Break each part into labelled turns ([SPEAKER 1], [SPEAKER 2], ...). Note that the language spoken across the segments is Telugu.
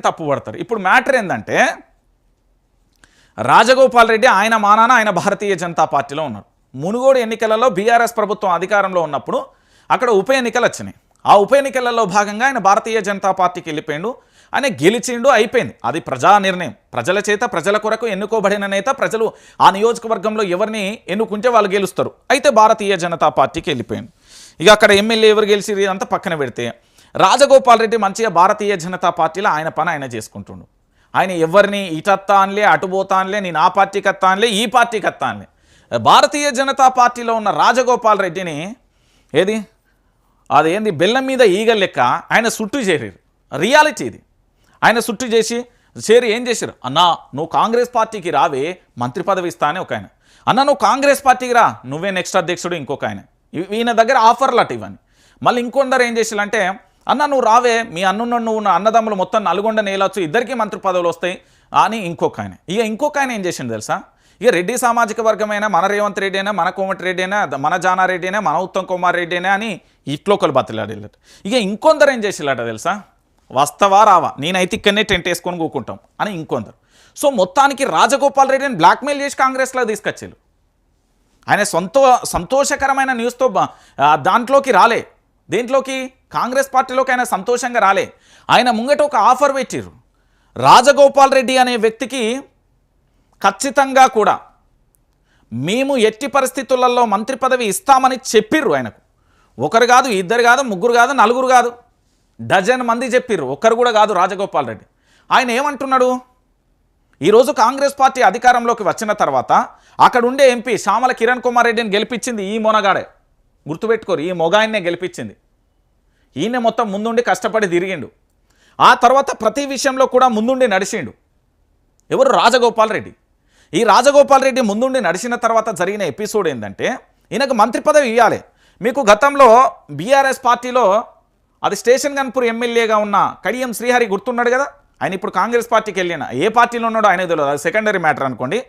[SPEAKER 1] తప్పు పడతారు? ఇప్పుడు మ్యాటర్ ఏంటంటే రాజగోపాల్ రెడ్డి ఆయన మానాన ఆయన భారతీయ జనతా పార్టీలో ఉన్నారు. మునుగోడు ఎన్నికలలో బీఆర్ఎస్ ప్రభుత్వం అధికారంలో ఉన్నప్పుడు అక్కడ ఉప ఎన్నికలు వచ్చినాయి. ఆ ఉప ఎన్నికలలో భాగంగా ఆయన భారతీయ జనతా పార్టీకి వెళ్ళిపోయిండు. ఆయన గెలిచిండు అయిపోయింది. అది ప్రజా నిర్ణయం. ప్రజల చేత ప్రజల కొరకు ఎన్నుకోబడిన నేత ప్రజలు ఆ నియోజకవర్గంలో ఎవరిని ఎన్నుకుంటే వాళ్ళు గెలుస్తారు. అయితే భారతీయ జనతా పార్టీకి వెళ్ళిపోయిండు. ఇక అక్కడ ఎమ్మెల్యే ఎవరు గెలిచి అంతా పక్కన పెడితే రాజగోపాల్ రెడ్డి మంచిగా భారతీయ జనతా పార్టీలో ఆయన పని ఆయన చేసుకుంటుండు. ఆయన ఎవరిని ఇటత్తా అనలే అటు నేను ఆ పార్టీకి అత్తాన్లే ఈ పార్టీకి అత్తాన్లే భారతీయ జనతా పార్టీలో ఉన్న రాజగోపాల్ రెడ్డిని ఏది? అదేంది? బెల్లం మీద ఈగ లెక్క ఆయన సుట్టు చేరారు. రియాలిటీ ఇది. ఆయన సుట్టు చేసి చేరి ఏం చేశారు అన్నా నువ్వు కాంగ్రెస్ పార్టీకి రావే మంత్రి పదవి ఇస్తానే ఒక ఆయన. అన్న నువ్వు కాంగ్రెస్ పార్టీకి రా నువ్వే నెక్స్ట్ అధ్యక్షుడు ఇంకొక ఆయన. ఈయన దగ్గర ఆఫర్లు అటు ఇవన్నీ మళ్ళీ ఇంకొందరు ఏం చేసారంటే అన్న నువ్వు రావే. మీ అన్నున్న నువ్వు ఉన్న అన్నదమ్ములు మొత్తం నల్గొండ నేలొచ్చు ఇద్దరికి మంత్రి పదవులు వస్తాయి. అని ఇంకొక ఆయన ఇక ఇంకొక ఆయన ఏం చేసిండు తెలుసా? ఇక రెడ్డి సామాజిక వర్గమైనా మన రేవంత్ రెడ్డి అయినా మన కోమటి రెడ్డి అయినా మన జానారెడ్డి అయినా మన ఉత్తమ్ కుమార్ రెడ్డి అయినా అని ఇట్లో ఒకరు బతిలాడేళ్ళట. ఇక ఇంకొందరు ఏం చేసేలాట తెలుసా? వస్తవా రావా. నేనైతే ఇక్కడనే టెంట్ వేసుకొని కూకుంటాం. అని ఇంకొందరు. సో మొత్తానికి రాజగోపాల్ రెడ్డిని బ్లాక్మెయిల్ చేసి కాంగ్రెస్లో తీసుకొచ్చారు ఆయన సొంత సంతోషకరమైన న్యూస్తో దాంట్లోకి రాలే. దేంట్లోకి? కాంగ్రెస్ పార్టీలోకి ఆయన సంతోషంగా రాలే. ఆయన ముంగట ఒక ఆఫర్ పెట్టిర్రు. రాజగోపాల్ రెడ్డి అనే వ్యక్తికి ఖచ్చితంగా కూడా మేము ఎట్టి పరిస్థితులలో మంత్రి పదవి ఇస్తామని చెప్పిర్రు ఆయనకు. ఒకరు కాదు ఇద్దరు కాదు ముగ్గురు కాదు నలుగురు కాదు డజన్ మంది చెప్పిర్రు. ఒక్కరు కూడా కాదు రాజగోపాల్ రెడ్డి. ఆయన ఏమంటున్నాడు? ఈరోజు కాంగ్రెస్ పార్టీ అధికారంలోకి వచ్చిన తర్వాత అక్కడ ఉండే ఎంపీ శ్యామల కిరణ్ కుమార్ రెడ్డిని గెలిపించింది ఈ మొనగాడే. గుర్తుపెట్టుకోరు. ఈ మొగాయన్నే గెలిపించింది. ఈయన మొత్తం ముందుండి కష్టపడి తిరిగిండు. ఆ తర్వాత ప్రతి విషయంలో కూడా ముందుండి నడిచిండు. ఎవరు రాజగోపాల్ రెడ్డి? ఈ రాజగోపాల్ రెడ్డి ముందుండి నడిచిన తర్వాత జరిగిన ఎపిసోడ్ ఏంటంటే ఈయనకు మంత్రి పదవి ఇవ్వాలి మీకు గతంలో బీఆర్ఎస్ పార్టీలో అది స్టేషన్ గన్పూర్ ఎమ్మెల్యేగా ఉన్న కడియం శ్రీహరి గుర్తున్నాడు కదా? ఆయన ఇప్పుడు కాంగ్రెస్ పార్టీకి వెళ్ళిన. ఏ పార్టీలో ఉన్నాడో ఆయన తెలియదు. అది సెకండరీ మ్యాటర్ అనుకోండి.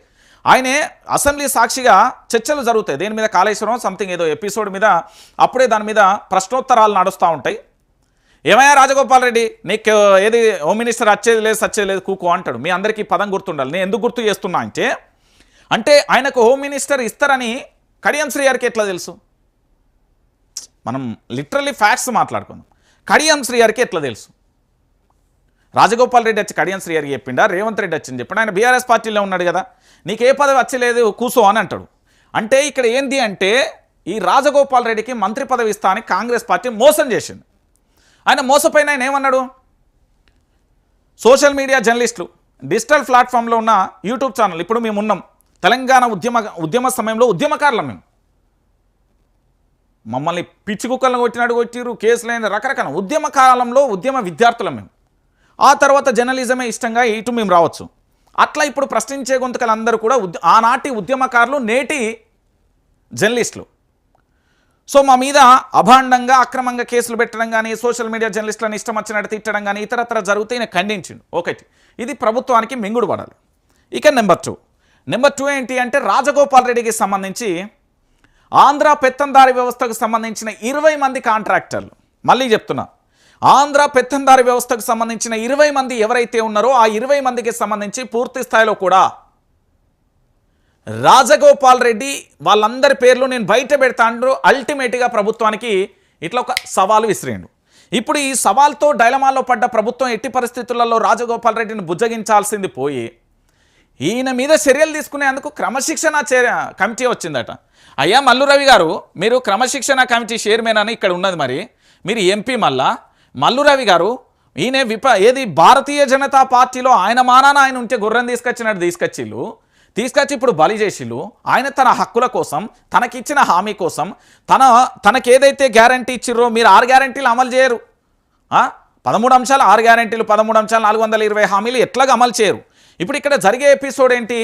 [SPEAKER 1] ఆయనే అసెంబ్లీ సాక్షిగా చర్చలు జరుగుతాయి. దేని మీద కాళేశ్వరం సంథింగ్ ఏదో ఎపిసోడ్ మీద అప్పుడే దాని మీద ప్రశ్నోత్తరాలు నడుస్తూ ఉంటాయి. ఏమయ్యా రాజగోపాల్ రెడ్డి? నీకు ఏది హోమ్ మినిస్టర్ వచ్చేది లేదు సచ్చేది లేదు కూకో అంటాడు. మీ అందరికీ పదం గుర్తుండాలి. నేను ఎందుకు గుర్తు చేస్తున్నా అంటే అంటే ఆయనకు హోమ్ మినిస్టర్ ఇస్తారని కడియం శ్రీ గారికి ఎట్లా తెలుసు? మనం లిటరలీ ఫ్యాక్ట్స్ మాట్లాడుకుందాం. కడియం శ్రీ గారికి ఎట్లా తెలుసు? రాజగోపాల్ రెడ్డి వచ్చి కడియం శ్రీ గారికి చెప్పిండా రేవంత్ రెడ్డి వచ్చింది చెప్పిండు ఆయన బీఆర్ఎస్ పార్టీలో ఉన్నాడు కదా నీకు ఏ పదవి వచ్చలేదు కూసో అని అంటాడు. అంటే ఇక్కడ ఏంది అంటే ఈ రాజగోపాల్ రెడ్డికి మంత్రి పదవి ఇస్తా అని కాంగ్రెస్ పార్టీ మోసం చేసింది. ఆయన మోసపోయిన ఆయన ఏమన్నాడు? సోషల్ మీడియా జర్నలిస్టులు డిజిటల్ ప్లాట్ఫామ్లో ఉన్న యూట్యూబ్ ఛానల్ ఇప్పుడు మేము ఉన్నాం. తెలంగాణ ఉద్యమ ఉద్యమ సమయంలో ఉద్యమకారులం మేము. మమ్మల్ని పిచ్చి కుక్కలను కొట్టినట్టు కొట్టిరు కేసులైన రకరకాల ఉద్యమ కాలంలో ఉద్యమ విద్యార్థులం మేము. ఆ తర్వాత జర్నలిజమే ఇష్టంగా ఇటు మేము రావచ్చు. అట్లా ఇప్పుడు ప్రశ్నించే గొంతుకలందరూ కూడా ఉద్య ఆనాటి ఉద్యమకారులు నేటి జర్నలిస్టులు. సో మా మీద అభాండంగా అక్రమంగా కేసులు పెట్టడం కానీ సోషల్ మీడియా జర్నలిస్టులను ఇష్టం వచ్చినట్టు తిట్టడం కానీ ఇతరత్ర జరిగితే ఈయన ఖండించిండు. ఒకటి ఇది ప్రభుత్వానికి మింగుడు పడాలి ఇక నెంబర్ టూ. నెంబర్ టూ ఏంటి అంటే రాజగోపాల్ రెడ్డికి సంబంధించి ఆంధ్ర పెత్తందారి వ్యవస్థకు సంబంధించిన ఇరవై మంది కాంట్రాక్టర్లు. మళ్ళీ చెప్తున్నా. ఆంధ్ర పెత్తందారి వ్యవస్థకు సంబంధించిన ఇరవై మంది ఎవరైతే ఉన్నారో ఆ ఇరవై మందికి సంబంధించి పూర్తి స్థాయిలో కూడా రాజగోపాల్ రెడ్డి వాళ్ళందరి పేర్లు నేను బయట పెడతాను అల్టిమేట్గా ప్రభుత్వానికి ఇట్లా ఒక సవాలు విసిరేయండు ఇప్పుడు ఈ సవాల్తో డైలమాలో పడ్డ ప్రభుత్వం ఎట్టి పరిస్థితులలో రాజగోపాల్ రెడ్డిని బుజ్జగించాల్సింది పోయి ఈయన మీద చర్యలు తీసుకునేందుకు క్రమశిక్షణ కమిటీ వచ్చిందట. అయ్యా మల్లు రవి గారు మీరు క్రమశిక్షణ కమిటీ చైర్మన్ అని ఇక్కడ ఉన్నది మరి. మీరు ఎంపీ మళ్ళా? మల్లురవి గారు ఈయన విప ఏది భారతీయ జనతా పార్టీలో ఆయన మానాన ఆయన ఉంటే గుర్రం తీసుకొచ్చినట్టు తీసుకొచ్చిళ్ళు. తీసుకొచ్చి ఇప్పుడు బలి చేసిళ్ళు. ఆయన తన హక్కుల కోసం తనకిచ్చిన హామీ కోసం తన తనకేదైతే గ్యారంటీ ఇచ్చిర్రో మీరు ఆరు గ్యారంటీలు అమలు చేయరు. పదమూడు అంశాలు ఆరు గ్యారెంటీలు పదమూడు అంశాలు నాలుగు వందల ఇరవై హామీలు ఎట్లాగా అమలు చేయరు. ఇప్పుడు ఇక్కడ జరిగే ఎపిసోడ్ ఏంటి?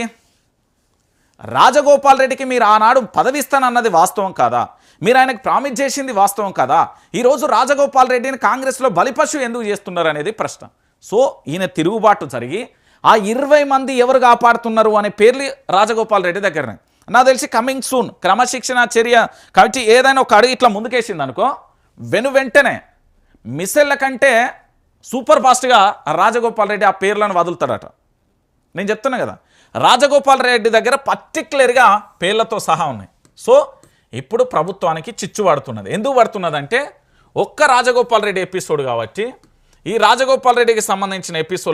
[SPEAKER 1] రాజగోపాల్ రెడ్డికి మీరు ఆనాడు పదవిస్తానన్నది వాస్తవం కాదా? మీరు ఆయనకు ప్రామిస్ చేసింది వాస్తవం కాదా? ఈరోజు రాజగోపాల్ రెడ్డిని కాంగ్రెస్లో బలిపశు ఎందుకు చేస్తున్నారు అనేది ప్రశ్న. సో ఈయన తిరుగుబాటు జరిగి ఆ ఇరవై మంది ఎవరు కాపాడుతున్నారు అనే పేర్లు రాజగోపాల్ రెడ్డి దగ్గరనే. నాకు తెలిసి కమింగ్ సూన్ క్రమశిక్షణ చర్య కమిటీ ఏదైనా ఒక అడుగు ఇట్లా ముందుకేసింది అనుకో వెను వెంటనే మిసెళ్ళ కంటే సూపర్ ఫాస్ట్గా రాజగోపాల్ రెడ్డి ఆ పేర్లను వదులుతాడట. నేను చెప్తున్నా కదా రాజగోపాల్ రెడ్డి దగ్గర పర్టిక్యులర్గా పేర్లతో సహా ఉన్నాయి. సో ఇప్పుడు ప్రభుత్వానికి చిచ్చు పడుతున్నది. ఎందుకు పడుతున్నదంటే ఒక్క రాజగోపాల్ రెడ్డి ఎపిసోడ్ కాబట్టి ఈ రాజగోపాల్ రెడ్డికి సంబంధించిన ఎపిసోడ్